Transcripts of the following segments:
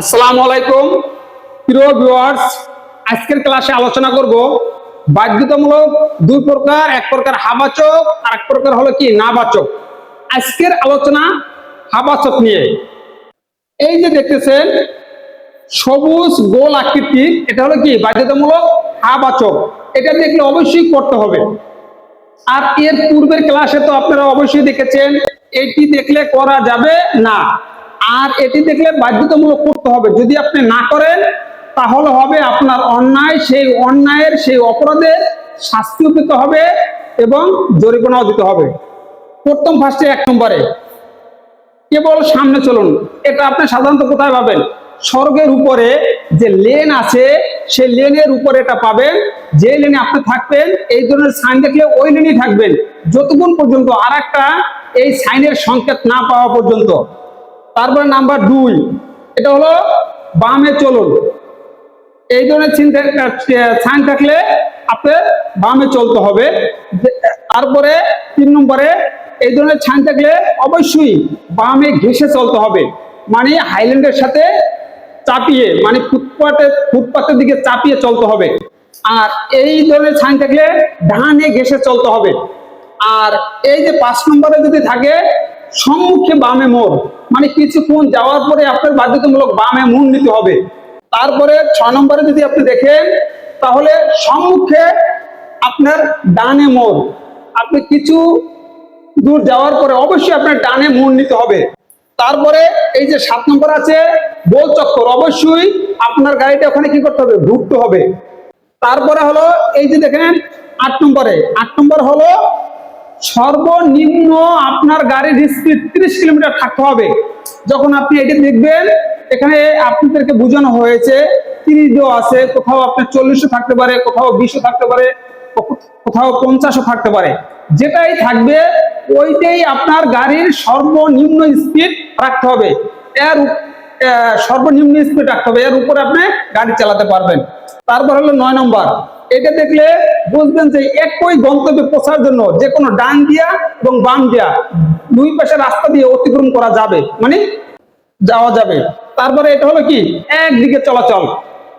আসসালামু আলাইকুম। প্রিয় ভিউয়ার্স আজকের ক্লাসে আলোচনা করব বাধ্যতামূলক দুই প্রকার, এক প্রকার হাবাচক আর এক প্রকার হলো কি? নাবাচক। আজকের আলোচনা হাবাচক নিয়ে। এই যে দেখতেছেন, সবুজ গোল আকৃতি, এটা হলো কি? বাধ্যতামূলক হাবাচক। এটা দেখলে অবশ্যই করতে হবে। আর এর পূর্বের ক্লাসে তো আপনারা অবশ্যই দেখেছেন, এটি দেখলে করা যাবে না। আর এটি দেখলে বাধ্যতামূলক করতে হবে। যদি আপনি না করেন, তাহলে হবে আপনার অন্যায়, সেই অন্যায়ের, সেই অপরাধের শাস্তিও পেতে হবে এবং জরিমানাও দিতে হবে। প্রথম ফার্স্টে এক নম্বরে, কেবল সামনে চলুন। এটা আপনি সাধারণত কোথায় পাবেন? স্বর্গের উপরে যে লেন আছে, সেই লেনের উপরে এটা পাবেন। যে লেনে আপনি থাকবেন, এই ধরনের সাইন দেখলে ওই লেনই থাকবেন। যতক্ষণ পর্যন্ত আর এই সাইনের সংকেত না পাওয়া পর্যন্ত। তারপরে নাম্বার দুই, এটা হলো বামে চলুন। এই ধরনের চিন্তা সাইন থাকলে আপনার বামে চলতে হবে। তারপরে তিন নম্বরে এই ধরনের ছাইন থাকলে অবশ্যই বামে ঘেসে চলতে হবে। মানে হাইল্যান্ডের সাথে চাপিয়ে মানে ফুটপাতে, ফুটপাতের দিকে চাপিয়ে চলতে হবে। আর এই ধরনের ছাইন থাকলে ডানে ঘেসে চলতে হবে। আর এই যে পাঁচ নম্বরে যদি থাকে, সম্মুখে বামে মোড়। মানে কিছুক্ষণ যাওয়ার পরে আপনার বাধ্যতামূলক বামে মুন নিতে হবে। তারপরে ছয় নম্বরে যদি আপনি দেখেন, তাহলে সম্মুখে আপনার ডানে মোড়। আপনি কিছু দূর যাওয়ার পরে অবশ্যই আপনার ডানে মোড় নিতে হবে। তারপরে এই যে সাত নম্বর আছে, গোল চক্কর, অবশ্যই আপনার গাড়িটা ওখানে কি করতে হবে? ঘুরতে হবে। তারপরে হলো এই যে দেখেন, আট নম্বরে। আট নম্বর হলো সর্বনিম্ন আপনার গাড়ির স্পিড তিরিশ কিলোমিটার থাকতে হবে। যখন আপনি এটি দেখবেন, এখানে আপনাদেরকে বোঝানো হয়েছে, তিরিশ দেওয়া আছে, কোথাও আপনার চল্লিশও থাকতে পারে, কোথাও বিশও থাকতে পারে কোথাও পঞ্চাশও থাকতে পারে। যেটাই থাকবে, ওইটাই আপনার গাড়ির সর্বনিম্ন স্পিড রাখতে হবে। এর সর্বনিম্ন স্পিড রাখতে হবে। এর উপরে আপনি গাড়ি চালাতে পারবেন। তারপর হলো নয় নম্বর। এটা দেখলে বুঝবেন যে একই গন্তব্যে পৌঁছার জন্য যে কোনো ডান দিয়া এবং বাম দিয়া দুই পাশে রাস্তা দিয়ে অতিক্রম করা যাবে মানে যাওয়া যাবে। তারপরে এটা হলো কি? একদিকে চলাচল।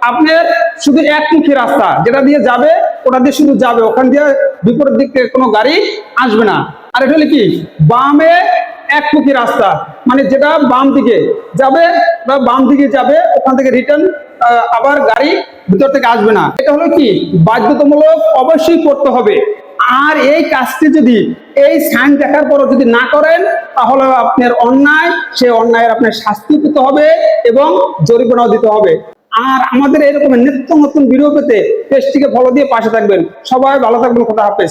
আপনার শুধু একমুখী রাস্তা, যেটা দিয়ে যাবে, ওটা দিয়ে শুধু যাবে। ওখান দিয়ে বিপরীত দিক থেকে কোনো গাড়ি আসবে না। আর এটা হলো কি? বামে একমুখী রাস্তা। মানে যেটা বাম দিকে যাবে বা বাম দিকে যাবে, ওখান থেকে রিটার্ন আবার গাড়ি ভিতর থেকে আসবে না। এটা হলো কি? বাধ্যতামূলক অবশ্যই করতে হবে। আর এই কাজটি যদি, এই সাইন দেখার পরও যদি না করেন, তাহলে আপনার অন্যায়, সে অন্যায়ের আপনার শাস্তি পেতে হবে এবং জরিমানাও দিতে হবে। আর আমাদের এরকম নিত্য নতুন ভিডিও পেতে পেজটিকে ফলো দিয়ে পাশে থাকবেন। সবাই ভালো থাকবেন, খোদা হাফেজ।